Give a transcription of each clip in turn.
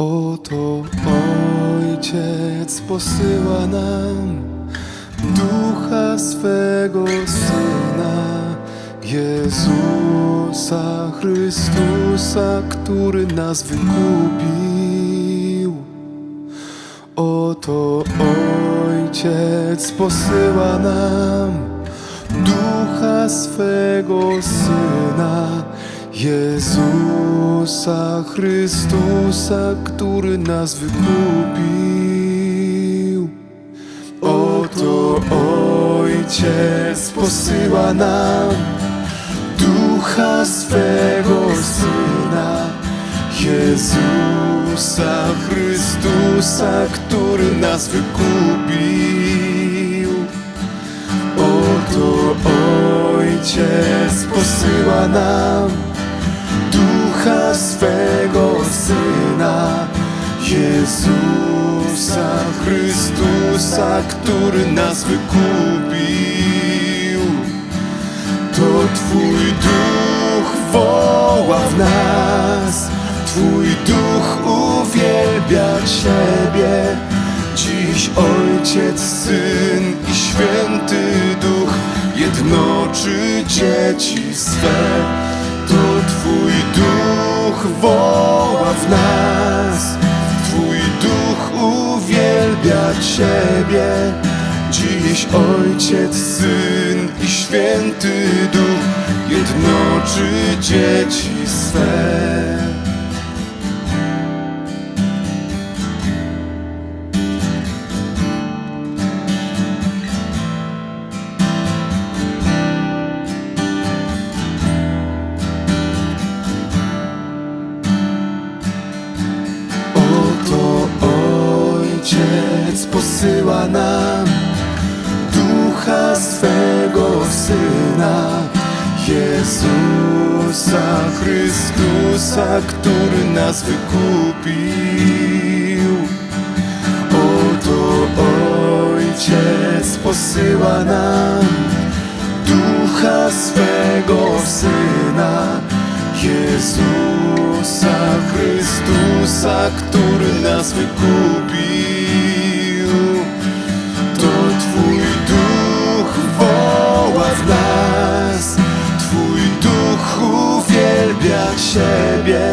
Oto Ojciec posyła nam Ducha swego Syna, Jezusa Chrystusa, który nas wykupił. Oto Ojciec posyła nam Ducha swego Syna, Jezusa Chrystusa, który nas wykupił. Oto Ojciec posyła nam Ducha swego Syna, Jezusa Chrystusa, który nas wykupił. Oto Ojciec posyła nam Ducha swego Syna, Jezusa Chrystusa, który nas wykupił. To Twój duch woła w nas, Twój duch uwielbia Ciebie. Dziś Ojciec, Syn i Święty Duch jednoczy dzieci swe. To Twój duch woła w nas, Twój duch uwielbia Ciebie. Dziś Ojciec, Syn i Święty Duch jednoczy dzieci swe. Ojciec posyła nam Ducha swego Syna, Jezusa Chrystusa, który nas wykupił. Oto Ojciec posyła nam Ducha swego Syna, Jezusa Chrystusa, który nas wykupił. To Twój duch woła w nas, Twój duch uwielbia Ciebie.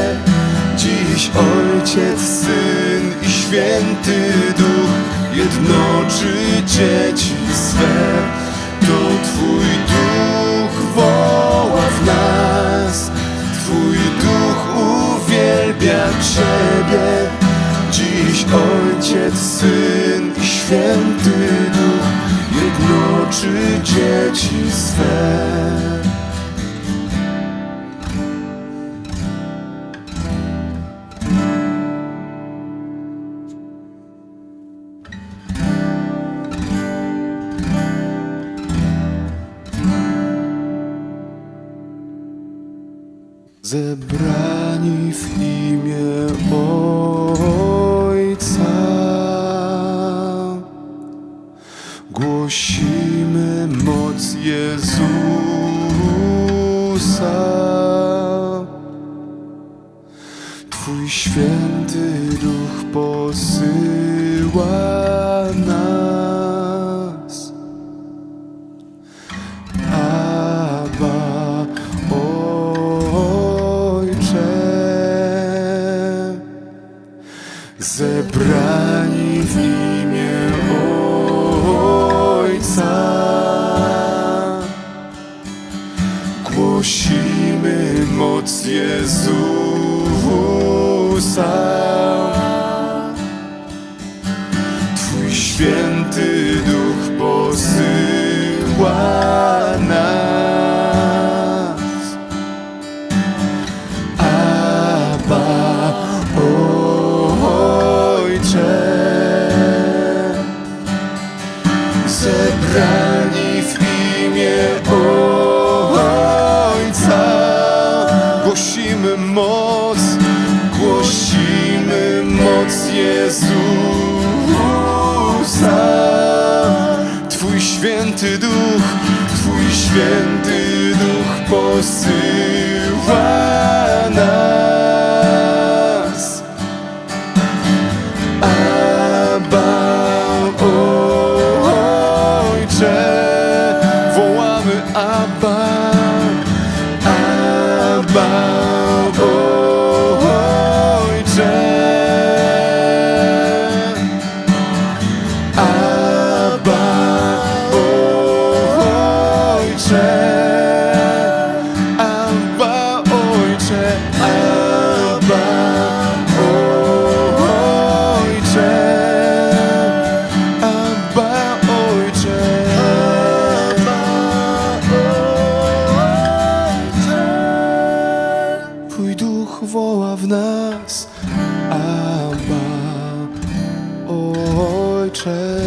Dziś Ojciec, Syn i Święty Duch jednoczy dzieci swe. Ciebie. Dziś Ojciec, Syn i Święty Duch jednoczy dzieci swe. Zebrani w imię Twój święty duch posyła nas. Abba, Ojcze, zebrani w imię Ojca, głosimy moc Jezusa. Twój święty duch posyła Jezusa. Twój święty duch, Twój święty duch posyła Ojcze, Abba, Ojcze, Abba, Ojcze, Abba, Ojcze, Abba, Ojcze. Twój Duch woła w nas, Abba, Ojcze.